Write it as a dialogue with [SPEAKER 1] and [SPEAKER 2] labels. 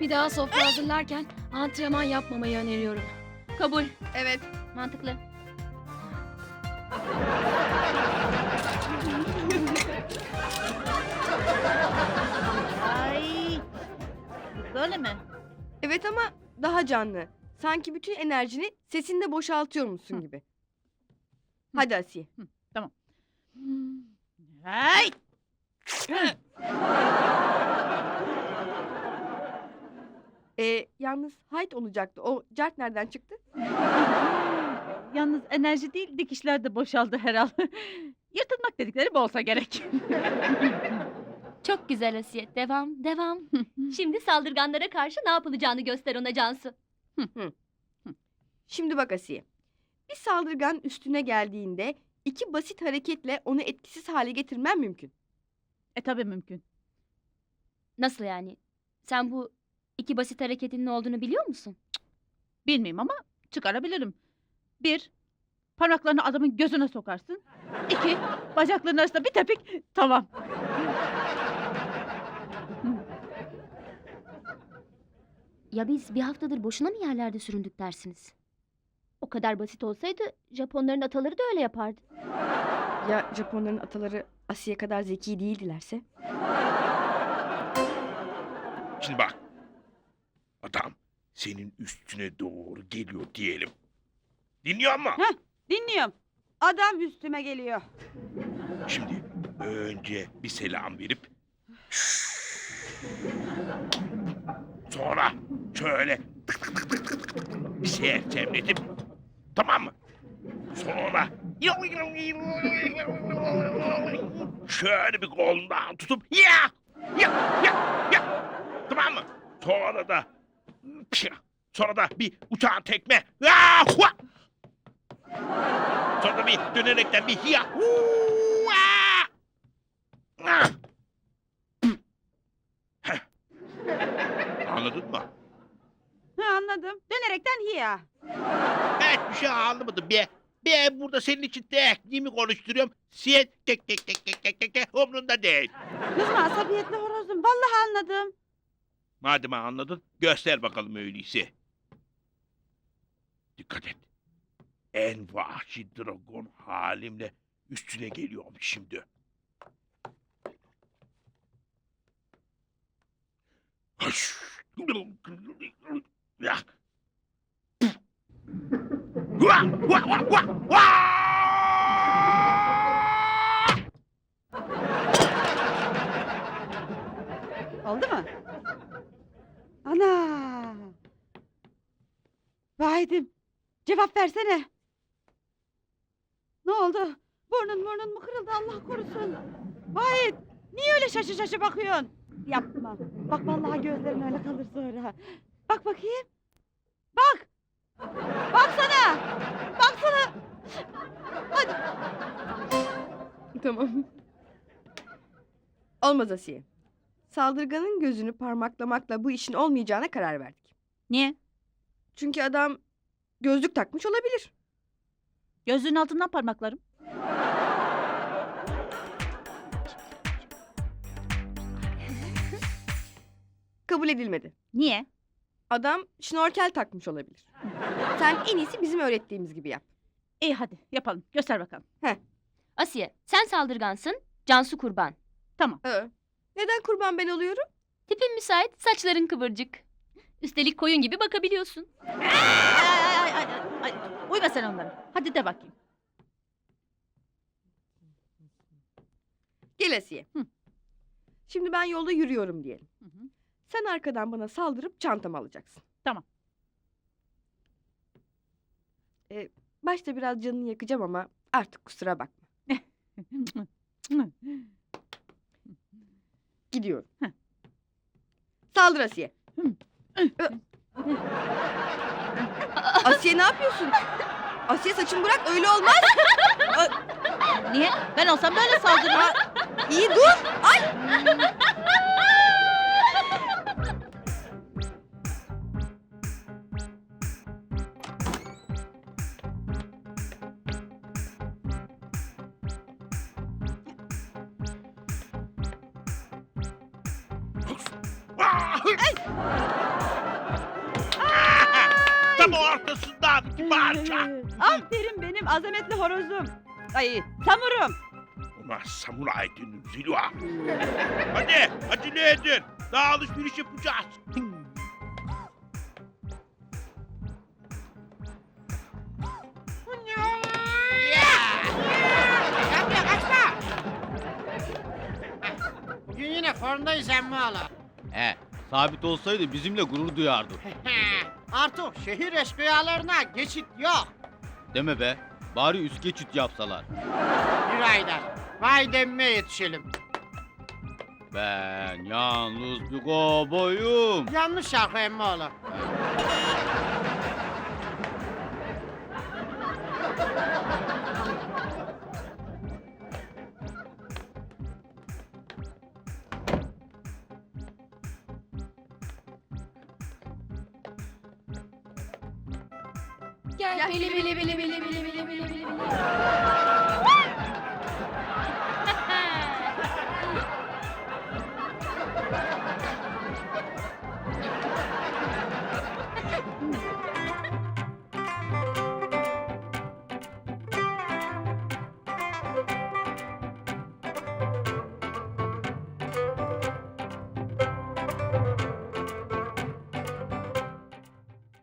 [SPEAKER 1] Bir daha sofra hazırlarken antrenman yapmamayı öneriyorum.
[SPEAKER 2] Kabul.
[SPEAKER 3] Evet.
[SPEAKER 2] Mantıklı.
[SPEAKER 4] Ay. Böyle mi?
[SPEAKER 3] Evet ama daha canlı. Sanki bütün enerjini sesinde boşaltıyormuşsun gibi. Hadi Asiye.
[SPEAKER 4] Ay.
[SPEAKER 3] Ee, yalnız height olacaktı. O cart nereden çıktı?
[SPEAKER 4] Yalnız enerji değil dikişler de boşaldı herhalde. Yırtılmak dedikleri bu olsa gerek.
[SPEAKER 2] Çok güzel Asiye. Devam, devam. Şimdi saldırganlara karşı ne yapılacağını göster ona Cansu.
[SPEAKER 3] Şimdi bak Asiye. Bir saldırgan üstüne geldiğinde iki basit hareketle onu etkisiz hale getirmen mümkün.
[SPEAKER 4] e tabi mümkün.
[SPEAKER 2] Nasıl yani? Sen bu iki basit hareketinin ne olduğunu biliyor musun?
[SPEAKER 4] Bilmeyeyim ama çıkarabilirim. Bir, parmaklarını adamın gözüne sokarsın. İki, bacaklarının arasında bir tepik. Tamam.
[SPEAKER 2] Ya biz bir haftadır boşuna mı yerlerde süründük dersiniz? O kadar basit olsaydı Japonların ataları da öyle yapardı.
[SPEAKER 3] Ya Japonların ataları Asiye kadar zeki değildilerse?
[SPEAKER 5] Şimdi bak. Adam senin üstüne doğru geliyor diyelim. Dinliyor musun?
[SPEAKER 6] Dinliyorum. Adam üstüme geliyor.
[SPEAKER 5] Şimdi önce bir selam verip sonra şöyle bir sersemletip tamam mı? Sonra şöyle bir kolundan tutup ya ya ya ya tamam mı? Sonra da sonra da bir uçağın tekme! Sonra da bir dönerekten bir hiya! Ah! Anladın mı?
[SPEAKER 6] Ha, anladım. Dönerekten hiya.
[SPEAKER 5] Ben bir şey anlamadım be. Ben burada senin için tekniğimi konuşturuyorum. Sen tek tek tek tek tek tek umrunda değil.
[SPEAKER 6] Kızma asabiyetli horozum. Vallahi anladım.
[SPEAKER 5] Madem anladın göster bakalım öyleyse. Dikkat et. En vahşi dragon halimle üstüne geliyorum şimdi.
[SPEAKER 6] Oldu mu? Vahidim. Cevap versene. Ne oldu? Burnun burnun mu kırıldı Allah korusun. Vahit. Niye öyle şaşı şaşı bakıyorsun? Yapma. Bak vallahi gözlerin öyle kalır sonra. Bak bakayım. Bak. Baksana. Baksana.
[SPEAKER 3] Tamam. Olmaz Asiye. Saldırganın gözünü parmaklamakla bu işin olmayacağına karar verdik.
[SPEAKER 4] Niye?
[SPEAKER 3] Çünkü adam gözlük takmış olabilir.
[SPEAKER 4] Gözlüğün altından parmaklarım.
[SPEAKER 3] Kabul edilmedi.
[SPEAKER 4] Niye?
[SPEAKER 3] Adam şnorkel takmış olabilir. Sen en iyisi bizim öğrettiğimiz gibi yap.
[SPEAKER 4] İyi hadi yapalım. Göster bakalım.
[SPEAKER 2] Asiye, sen saldırgansın, Cansu kurban.
[SPEAKER 3] Ee, neden kurban ben oluyorum?
[SPEAKER 2] Tipin müsait, saçların kıvırcık. Üstelik koyun gibi bakabiliyorsun.
[SPEAKER 4] Ay. Uyma sen onlara. Hadi de bakayım.
[SPEAKER 3] Gel Asiye.
[SPEAKER 4] Hı.
[SPEAKER 3] Şimdi ben yolda yürüyorum diyelim.
[SPEAKER 4] Hı hı.
[SPEAKER 3] Sen arkadan bana saldırıp çantamı alacaksın.
[SPEAKER 4] Tamam.
[SPEAKER 3] Ee, başta biraz canını yakacağım ama artık kusura bakma. Gidiyorum.
[SPEAKER 4] Heh.
[SPEAKER 3] Saldır Asiye. Asiye ne yapıyorsun? Asiye saçımı bırak öyle olmaz.
[SPEAKER 4] Niye? Ben olsam böyle saldırırım.
[SPEAKER 3] İyi dur. Ay.
[SPEAKER 5] Tam ortasından iki parça.
[SPEAKER 6] Aferin benim azametli horozum. Ay samurum.
[SPEAKER 5] Ulan samuraydın Zilua. Hadi acele edin. Daha alışveriş yapacağız.
[SPEAKER 7] Kaçma kaçma. Bugün yine formdayız emmi hala.
[SPEAKER 8] He, sabit olsaydı bizimle gurur duyardı.
[SPEAKER 7] Artık şehir eşkıyalarına geçit yok.
[SPEAKER 8] Deme be, bari üst geçit yapsalar.
[SPEAKER 7] Bir ayda. Vay demme yetişelim.
[SPEAKER 8] Ben yalnız bir kovboyum.
[SPEAKER 7] Yanlış şarkı emmi hala.
[SPEAKER 1] Gel, Gel. bele bele bele bele bele bele.